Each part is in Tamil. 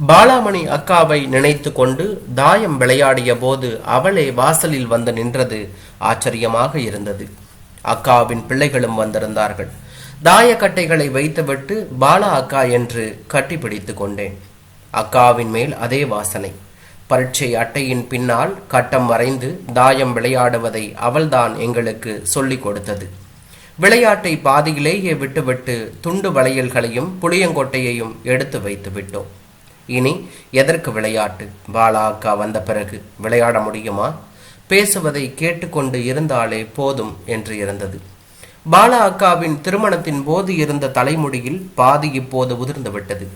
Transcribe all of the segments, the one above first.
பாலாமணி அக்காவை நினைத்து கொண்டு தாயம் விளையாடிய போது அவளே வாசலில் வந்து நின்றது. ஆச்சரியமாக இருந்தது. அக்காவின் பிள்ளைகளும் வந்திருந்தார்கள். தாயக்கட்டைகளை வைத்துவிட்டு பாலா அக்கா என்று கட்டிப்பிடித்து கொண்டேன். அக்காவின் மேல் அதே வாசனை. பரீட்சை அட்டையின் பின்னால் கட்டம் வரைந்து தாயம் விளையாடுவதை அவள்தான் எங்களுக்கு சொல்லிக் கொடுத்தது. விளையாட்டை பாதியிலேயே விட்டுவிட்டு துண்டு வளையல்களையும் புளியங்கொட்டையையும் எடுத்து வைத்து விட்டோம் இனி எதற்கு விளையாட்டு? பாலா அக்கா வந்த பிறகு விளையாட முடியுமா? பேசுவதை கேட்டுக்கொண்டு இருந்தாலே போதும் என்று இருந்தது. பாலா அக்காவின் திருமணத்தின் போது இருந்த தலைமுடியில் பாதி இப்போது உதிர்ந்து விட்டது.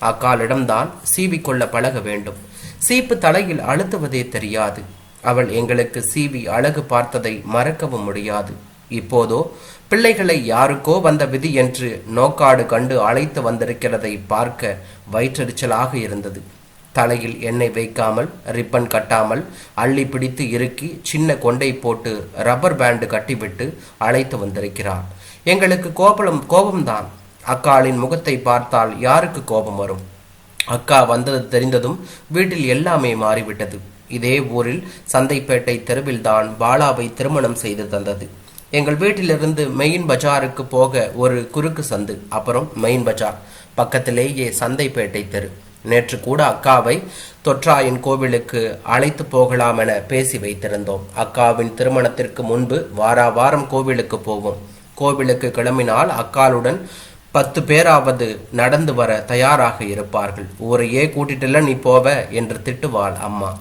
அக்காலிடம்தான் சீவிக்கொள்ள பழக வேண்டும். சீப்பு தலையில் அழுத்துவதே தெரியாது. அவள் எங்களுக்கு சீவி அழகு பார்த்ததை மறக்கவும் முடியாது. இப்போதோ பிள்ளைகளை யாருக்கோ வந்த விதி என்று நோக்காடு கண்டு அழைத்து வந்திருக்கிறதை பார்க்க வயிற்றெரிச்சலாக இருந்தது. தலையில் எண்ணெய் வைக்காமல் ரிப்பன் கட்டாமல் அள்ளி பிடித்து இறுக்கி சின்ன கொண்டை போட்டு ரப்பர் பேண்டு கட்டிவிட்டு அழைத்து வந்திருக்கிறார். எங்களுக்கு கோபலம் கோபம்தான். அக்காளின் முகத்தை பார்த்தால் யாருக்கு கோபம் வரும்? அக்கா வந்தது தெரிந்ததும் வீட்டில் எல்லாமே மாறிவிட்டது. இதே ஊரில் சந்தைப்பேட்டை தெருவில்தான் பாலாவை திருமணம் செய்து தந்தது. எங்கள் வீட்டிலிருந்து மெயின் பஜாருக்கு போக ஒரு குறுக்கு சந்து அப்புறம் மெயின் பஜார். பக்கத்திலேயே சந்தைப்பேட்டை தெரு. நேற்று கூட அக்காவை தொற்றாயின் கோவிலுக்கு அழைத்து போகலாம் என பேசி வைத்திருந்தோம். அக்காவின் திருமணத்திற்கு முன்பு வாரா வாரம் கோவிலுக்கு போவோம். கோவிலுக்கு கிளம்பினால் அக்காளுடன் பத்து பேராவது நடந்து வர தயாராக இருப்பார்கள். ஊரையே கூட்டிட்டுல நீ போவ என்று திட்டுவாள் அம்மா.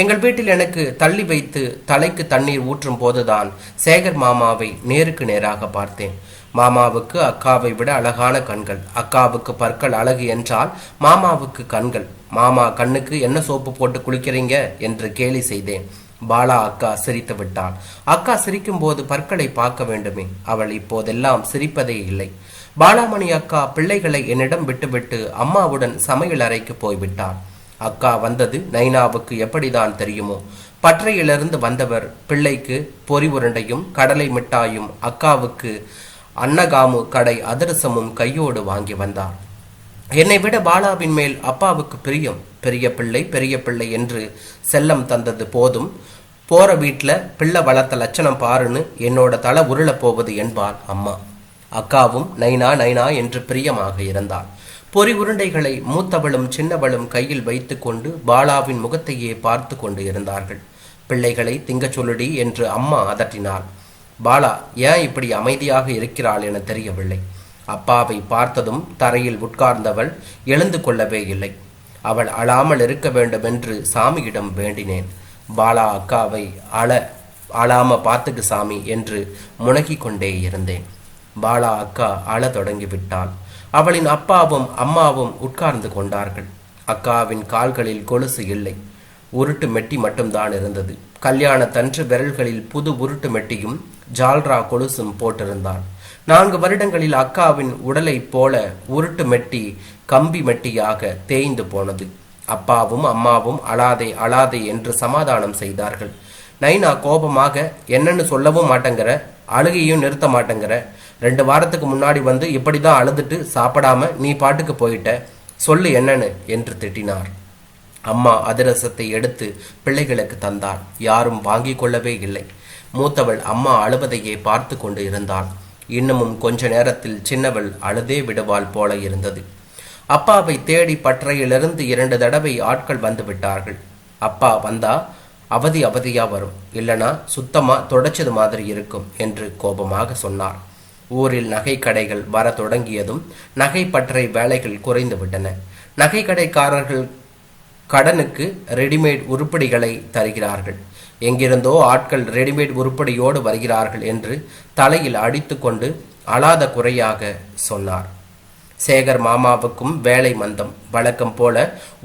எங்கள் வீட்டில் எனக்கு தள்ளி வைத்து தலைக்கு தண்ணீர் ஊற்றும் போதுதான். சேகர் மாமாவை நேருக்கு நேராக பார்த்தேன். மாமாவுக்கு அக்காவை விட அழகான கண்கள். அக்காவுக்கு பற்கள் அழகு என்றால் மாமாவுக்கு கண்கள். மாமா கண்ணுக்கு என்ன சோப்பு போட்டு குளிக்கிறீங்க? என்று கேலி செய்தேன். பாலா அக்கா சிரித்து விட்டாள். அக்கா சிரிக்கும் போது பற்களை பார்க்க வேண்டுமே. அவள் இப்போதெல்லாம் சிரிப்பதே இல்லை. பாலாமணி அக்கா பிள்ளைகளை என்னிடம் விட்டுவிட்டு அம்மாவுடன் சமையல் அறைக்கு போய்விட்டாள். அக்கா வந்தது நைனாவுக்கு எப்படிதான் தெரியுமோ. பற்றையிலிருந்து வந்தவர் பிள்ளைக்கு பொறி உருண்டையும் கடலை மிட்டாயும் அக்காவுக்கு அன்னகாமு கடை அதிரசமும் கையோடு வாங்கி வந்தார். என்னை விட பாலாவின் மேல் அப்பாவுக்கு பிரியம். பெரிய பிள்ளை பெரிய பிள்ளை என்று செல்லம் தந்தது போதும். போற வீட்ல பிள்ளை வளர்த்த லட்சணம் பாருன்னு என்னோட தலை உருளப் போவது என்பாள் அம்மா. அக்காவும் நைனா நைனா என்று பிரியமாக இருந்தாள். பொறி உருண்டைகளை மூத்தவளும் சின்னவளும் கையில் வைத்துக்கொண்டு பாலாவின் முகத்தையே பார்த்து கொண்டு இருந்தார்கள். பிள்ளைகளை திங்கச் சொல்லுடி என்று அம்மா அதட்டினாள். பாலா ஏன் இப்படி அமைதியாக இருக்கிறாள் என தெரியவில்லை. அப்பாவை பார்த்ததும் தரையில் உட்கார்ந்தவள் எழுந்து கொள்ளவே இல்லை. அவள் அழாமல் இருக்க வேண்டும் என்று சாமியிடம் வேண்டினேன். பாலா அக்காவை அழ அழாம பார்த்துக்கு சாமி என்று முனகிக் கொண்டே இருந்தேன். பாலா அக்கா அழ தொடங்கிவிட்டாள். அவளின் அப்பாவும் அம்மாவும் உட்கார்ந்து கொண்டார்கள். அக்காவின் கால்களில் கொலுசு இல்லை. உருட்டு மெட்டி மட்டும்தான் இருந்தது. கல்யாணத்தன்று விரல்களில் புது உருட்டு மெட்டியும் ஜால்ரா கொலுசும் போட்டிருந்தாள் நான்கு வருடங்களில் அக்காவின் உடலைப் போல உருட்டு மெட்டி கம்பி மெட்டியாக தேய்ந்து போனது. அப்பாவும் அம்மாவும் அழாதே அழாதே என்று சமாதானம் செய்தார்கள். நைனா கோபமாக என்னன்னு சொல்லவும் மாட்டேங்கிற. அழுகையும் நிறுத்த மாட்டேங்கிற. ரெண்டு வாரத்துக்கு முன்னாடி வந்து இப்படி தான் அழுதுட்டு சாப்பிடாம நீ பாட்டுக்கு போயிட்ட. சொல்லு என்னன்னு என்று திட்டினார். அம்மா அதிரசத்தை எடுத்து பிள்ளைகளுக்கு தந்தாள் யாரும் வாங்கிக் கொள்ளவே இல்லை. மூத்தவள் அம்மா அழுவதையே பார்த்து கொண்டு இருந்தாள். இன்னமும் கொஞ்ச நேரத்தில் சின்னவள் அழுதே விடுவாள் போல இருந்தது. அப்பாவை தேடி பற்றையிலிருந்து இரண்டு தடவை ஆட்கள் வந்து விட்டார்கள். அப்பா வந்தா அவதி அவதியாக வரும். இல்லைனா சுத்தமாக தொடச்சது மாதிரி இருக்கும் என்று கோபமாக சொன்னார். ஊரில் நகை கடைகள் வர தொடங்கியதும் நகை பற்றை வேலைகள் குறைந்து விட்டன. நகை கடைக்காரர்கள் கடனுக்கு ரெடிமேட் உருப்படிகளை தருகிறார்கள். எங்கிருந்தோ ஆட்கள் ரெடிமேட் உருப்படியோடு வருகிறார்கள் என்று தலையில் அடித்துக்கொண்டு அழாத குறையாக சொன்னார். சேகர் மாமாவுக்கும் வேலை மந்தம். வழக்கம் போல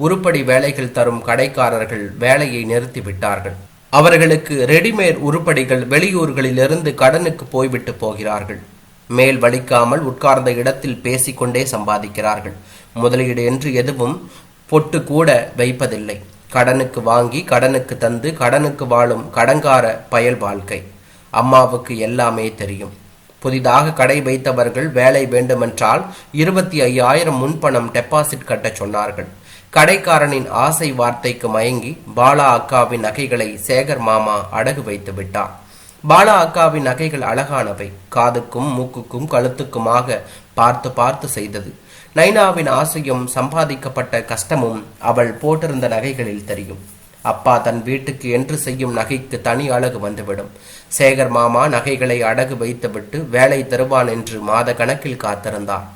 உருப்படி வேலைகள் தரும் கடைக்காரர்கள் வேலையை நிறுத்தி விட்டார்கள் அவர்களுக்கு ரெடிமேட் உருப்படிகள் வெளியூர்களிலிருந்து கடனுக்கு போய்விட்டு போகிறார்கள். மேல் வலிக்காமல் உட்கார்ந்த இடத்தில் பேசிக்கொண்டே சம்பாதிக்கிறார்கள். முதலீடு என்று எதுவும் பொட்டு கூட வைப்பதில்லை. கடனுக்கு வாங்கி கடனுக்கு தந்து கடனுக்கு வாழும் கடங்கார பயல் வாழ்க்கை. அம்மாவுக்கு எல்லாமே தெரியும். புதிதாக கடை வைத்தவர்கள் வேலை வேண்டுமென்றால் இருபத்தி ஐயாயிரம் முன்பணம் டெபாசிட் கட்டச் சொன்னார்கள். கடைக்காரனின் ஆசை வார்த்தைக்கு மயங்கி பாலா அக்காவின் நகைகளை சேகர் மாமா அடகு வைத்து விட்டார். பாலா அக்காவின் நகைகள் அழகானவை. காதுக்கும் மூக்குக்கும் கழுத்துக்குமாக பார்த்து பார்த்து செய்தது. நைனாவின் ஆசையும் சம்பாதிக்கப்பட்ட கஷ்டமும் அவள் போட்டிருந்த நகைகளில் தெரியும். அப்பா தன் வீட்டுக்கு என்று செய்யும் நகைக்கு தனி அழகு வந்துவிடும். சேகர் மாமா நகைகளை அடகு வைத்துவிட்டு வேலை தருவான் என்று மாத கணக்கில் காத்திருந்தார்.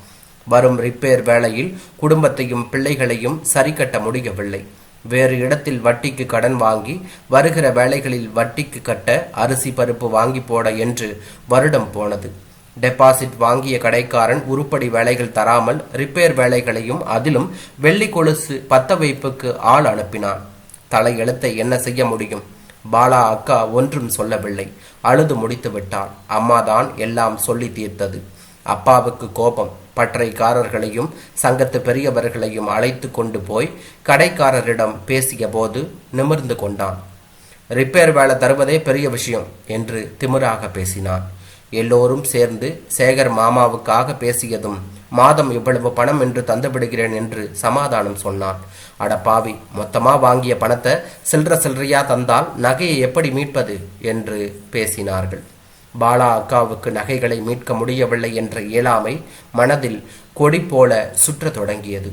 வரும் ரிப்பேர் வேளையில் குடும்பத்தையும் பிள்ளைகளையும் சரி கட்ட முடியவில்லை. வேறு இடத்தில் வட்டிக்கு கடன் வாங்கி வருகிற வேலைகளில் வட்டிக்கு கட்ட அரிசி பருப்பு வாங்கி போட என்று வருடம் போனது. டெபாசிட் வாங்கிய கடைக்காரன் உருப்படி வேலைகள் தராமல் ரிப்பேர் வேலைகளையும் அதிலும் வெள்ளி கொலுசு பத்த வைப்புக்கு ஆள் அனுப்பினான். தலையெழுத்தை என்ன செய்ய முடியும்? பாலா அக்கா ஒன்றும் சொல்லவில்லை. அழுது முடித்து விட்டாள். அம்மாதான் எல்லாம் சொல்லி தீர்த்தது. அப்பாவுக்கு கோபம். பற்றைக்காரர்களையும் சங்கத்து பெரியவர்களையும் அழைத்து கொண்டு போய் கடைக்காரரிடம் பேசிய போது நிமிர்ந்து கொண்டான். ரிப்பேர் வேலை தருவதே பெரிய விஷயம் என்று திமிராக பேசினான். எல்லோரும் சேர்ந்து சேகர் மாமாவுக்காக பேசியதும் மாதம் இவ்வளவு பணம் என்று தந்துவிடுகிறேன் என்று சமாதானம் சொன்னான். அட பாவி மொத்தமா வாங்கிய பணத்தை சில்லற சில்லறையா தந்தால் நகையை எப்படி மீட்பது? என்று பேசினார்கள். பாலா அக்காவுக்கு நகைகளை மீட்க முடியவில்லை என்ற இயலாமை மனதில் கொடி போல சுற்றத் தொடங்கியது.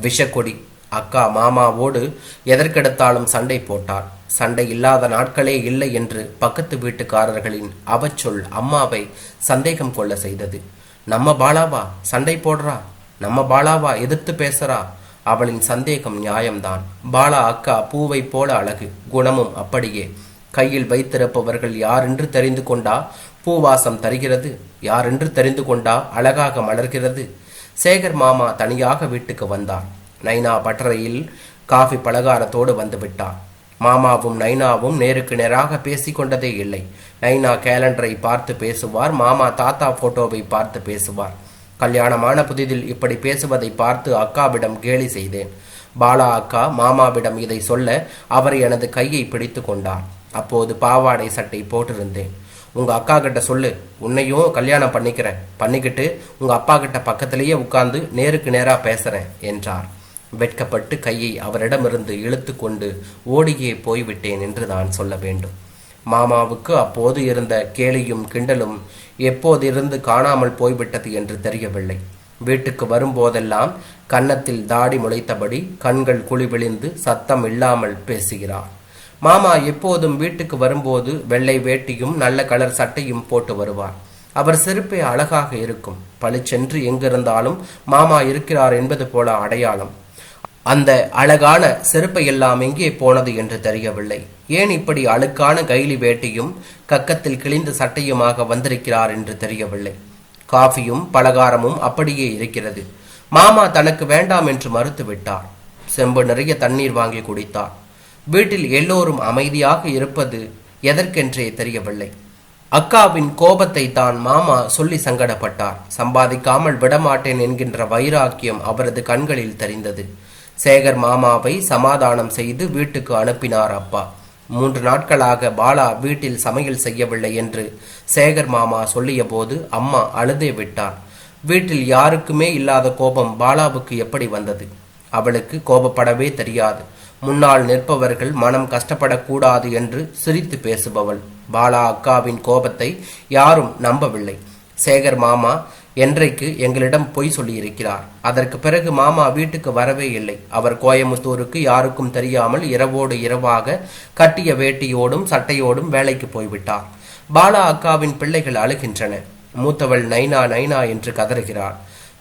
விஷக்கொடி அக்கா மாமாவோடு எதற்கெடுத்தாலும் சண்டை போட்டார் சண்டை இல்லாத நாட்களே இல்லை என்று பக்கத்து வீட்டுக்காரர்களின் அவச்சொல் அம்மாவை சந்தேகம் கொள்ள செய்தது. நம்ம பாலாவா? சண்டை போடுறா? நம்ம பாலாவா? எதிர்த்து பேசுறா? அவளின் சந்தேகம் நியாயம்தான். பாலா அக்கா பூவை போல அழகு குணமும் அப்படியே. கையில் வைத்திருப்பவர்கள் யாரென்று தெரிந்து கொண்டா? பூவாசம் தருகிறது. யாரென்று தெரிந்து கொண்டா? அழகாக மலர்கிறது. சேகர் மாமா தனியாக வீட்டுக்கு வந்தார் நைனா பட்டறையில் காஃபி பலகாரத்தோடு வந்துவிட்டார் மாமாவும் நைனாவும் நேருக்கு நேராக பேசிக்கொண்டதே இல்லை. நைனா கேலண்டரை பார்த்து பேசுவார் மாமா தாத்தா போட்டோவை பார்த்து பேசுவார். கல்யாணமான புதிதில் இப்படி பேசுவதை பார்த்து அக்காவிடம் கேலி செய்தேன். பாலா அக்கா மாமாவிடம் இதை சொல்ல அவர் எனது கையை பிடித்து கொண்டார். அப்போது பாவாடை சட்டை போட்டிருந்தேன். உங்க அக்கா கிட்ட சொல்லு உன்னையும் கல்யாணம் பண்ணிக்கிறேன். பண்ணிக்கிட்டு உங்க அப்பா கிட்ட பக்கத்திலேயே உட்கார்ந்து நேருக்கு நேரா பேசுறேன் என்றார். வெட்கப்பட்டு கையை அவரிடமிருந்து இழுத்து கொண்டு ஓடியே போய்விட்டேன் என்று நான் சொல்ல வேண்டும். மாமாவுக்கு அப்போது இருந்த கேலியும் கிண்டலும் எப்போதிருந்து காணாமல் போய்விட்டது என்று தெரியவில்லை. வீட்டுக்கு வரும்போதெல்லாம் கன்னத்தில் தாடி முளைத்தபடி கண்கள் குழி விழிந்து சத்தம் இல்லாமல் பேசுகிறார். மாமா எப்போதும் வீட்டுக்கு வரும்போது வெள்ளை வேட்டியும் நல்ல கலர் சட்டையும் போட்டு வருவார். அவர் செருப்பே அழகாக இருக்கும். பளிச்சென்று எங்கிருந்தாலும் மாமா இருக்கிறார் என்பது போல அடையாளம். அந்த அழகான செருப்பை எல்லாம் எங்கே போனது என்று தெரியவில்லை. ஏன் இப்படி அழுக்கான கைலி வேட்டையும் கக்கத்தில் கிழிந்த சட்டையுமாக வந்திருக்கிறார் என்று தெரியவில்லை. காஃபியும் பலகாரமும் அப்படியே இருக்கிறது. மாமா தனக்கு வேண்டாம் என்று மறுத்து விட்டார் செம்பு நிறைய தண்ணீர் வாங்கி குடித்தார். வீட்டில் எல்லோரும் அமைதியாக இருப்பது எதற்கென்றே தெரியவில்லை. அக்காவின் கோபத்தை தான் மாமா சொல்லி சங்கடப்பட்டார். சம்பாதிக்காமல் விடமாட்டேன் என்கின்ற வைராக்கியம் அவரது கண்களில் தெரிந்தது. சேகர் மாமாவை சமாதானம் செய்து வீட்டுக்கு அனுப்பினார் அப்பா. மூன்று நாட்களாக பாலா வீட்டில் சமையல் செய்யவில்லை என்று சேகர் மாமா சொல்லிய போது அம்மா அழுதே விட்டார். வீட்டில் யாருக்குமே இல்லாத கோபம் பாலாவுக்கு எப்படி வந்தது? அவளுக்கு கோபப்படவே தெரியாது. முன்னால் நிற்பவர்கள் மனம் கஷ்டப்படக்கூடாது என்று சிரித்து பேசுபவள். பாலா அக்காவின் கோபத்தை யாரும் நம்பவில்லை. சேகர் மாமா என்றைக்கு எங்களிடம் பொய் சொல்லியிருக்கிறார். அதற்கு பிறகு மாமா வீட்டுக்கு வரவே இல்லை. அவர் கோயமுத்தூருக்கு யாருக்கும் தெரியாமல் இரவோடு இரவாக கட்டிய வேட்டியோடும் சட்டையோடும் வேலைக்கு போய்விட்டார். பாலா அக்காவின் பிள்ளைகள் அழுகின்றன. மூத்தவள் நைனா நைனா என்று கதறுகிறார்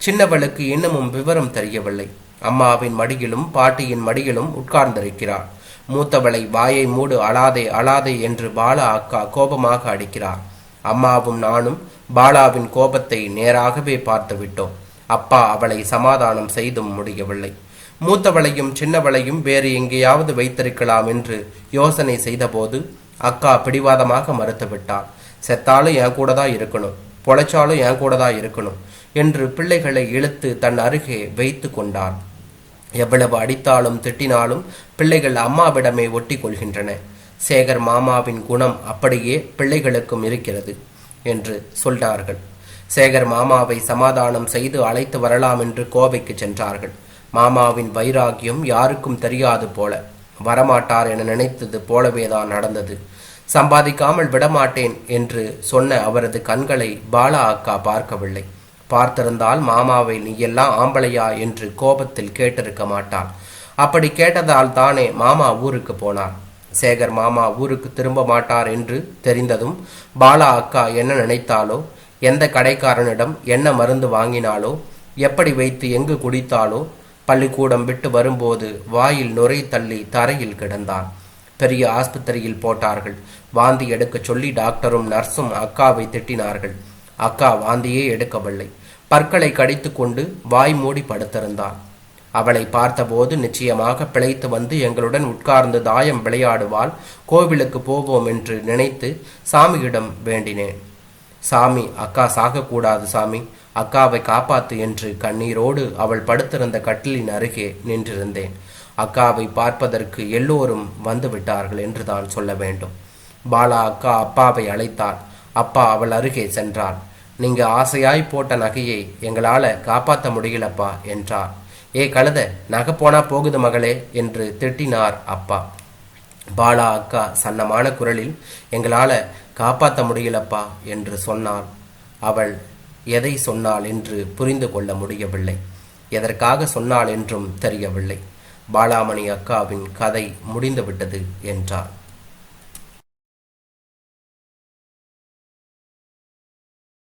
சின்னவளுக்கு இன்னமும் விவரம் தெரியவில்லை. அம்மாவின் மடியிலும் பாட்டியின் மடியிலும் உட்கார்ந்திருக்கிறார் மூத்தவளை வாயை மூடு அழாதே அழாதே என்று பாலா அக்கா கோபமாக அடிக்கிறார். அம்மாவும் நானும் பாலாவின் கோபத்தை நேராகவே பார்த்து விட்டோம் அப்பா அவளை சமாதானம் செய்தும் முடியவில்லை. மூத்தவளையும் சின்னவளையும் வேறு எங்கேயாவது வைத்திருக்கலாம் என்று யோசனை செய்தபோது அக்கா பிடிவாதமாக மறுத்துவிட்டாள் செத்தாலும் என் கூட தான் இருக்கணும் பொழைச்சாலும் என் கூட தான் இருக்கணும் என்று பிள்ளைகளை இழுத்து தன் அருகே வைத்து கொண்டான் எவ்வளவு அடித்தாலும் திட்டினாலும் பிள்ளைகள் அம்மாவிடமே ஒட்டி கொள்கின்றன. சேகர் மாமாவின் குணம் அப்படியே பிள்ளைகளுக்கும் இருக்கிறது என்று சொன்னார்கள் சேகர் மாமாவை சமாதானம் செய்து அழைத்து வரலாம் என்று கோவைக்கு சென்றார்கள். மாமாவின் வைராகியம் யாருக்கும் தெரியாது போல. வரமாட்டார் என நினைத்தது போலவேதான் நடந்தது. சம்பாதிக்காமல் விடமாட்டேன் என்று சொன்ன அவரது கண்களை பாலா அக்கா பார்க்கவில்லை. பார்த்திருந்தால் மாமாவை நீ எல்லாம் ஆம்பளையா? என்று கோபத்தில் கேட்டிருக்க மாட்டாள். அப்படி கேட்டதால் தானே மாமா ஊருக்கு போனார். சேகர் மாமா ஊருக்கு திரும்ப மாட்டார் என்று தெரிந்ததும் பாலா அக்கா என்ன நினைத்தாலோ எந்த கடைக்காரனிடம் என்ன மருந்து வாங்கினாலோ எப்படி வைத்து எங்கு குடித்தாலோ பள்ளிக்கூடம் விட்டு வரும்போது வாயில் நுரை தள்ளி தரையில் கிடந்தான். பெரிய ஆஸ்பத்திரியில் போட்டார்கள். வாந்தி எடுக்கச் சொல்லி டாக்டரும் நர்ஸும் அக்காவை திட்டினார்கள். அக்கா வாந்தியே எடுக்கவில்லை. பற்களை கடித்துக்கொண்டு வாய் மூடி படுத்திருந்தாள் அவளை பார்த்தபோது நிச்சயமாக பிழைத்து வந்து எங்களுடன் உட்கார்ந்து தாயம் விளையாடுவாள். கோவிலுக்கு போவோம் என்று நினைத்து சாமியிடம் வேண்டினேன். சாமி அக்கா சாகக்கூடாது சாமி. அக்காவை காப்பாத்து என்று கண்ணீரோடு அவள் படுத்திருந்த கட்டிலின் அருகே நின்றிருந்தேன். அக்காவை பார்ப்பதற்கு எல்லோரும் வந்துவிட்டார்கள் என்று தான் சொல்ல வேண்டும். பாலா அக்கா அப்பாவை அழைத்தாள். அப்பா அவள் அருகே சென்றாள் நீங்க ஆசையாய் போட்ட நகையை எங்களால காப்பாற்ற முடியலப்பா என்றார். ஏ கழுத நகை போனா போகுது மகளே என்று திட்டினார் அப்பா. பாலா அக்கா சன்னமான குரலில் எங்களால காப்பாற்ற முடியலப்பா என்று சொன்னாள். அவள் எதை சொன்னாள் என்று புரிந்து கொள்ள முடியவில்லை. எதற்காக சொன்னாள் என்றும் தெரியவில்லை. பாலாமணி அக்காவின் கதை முடிந்துவிட்டது என்றார்.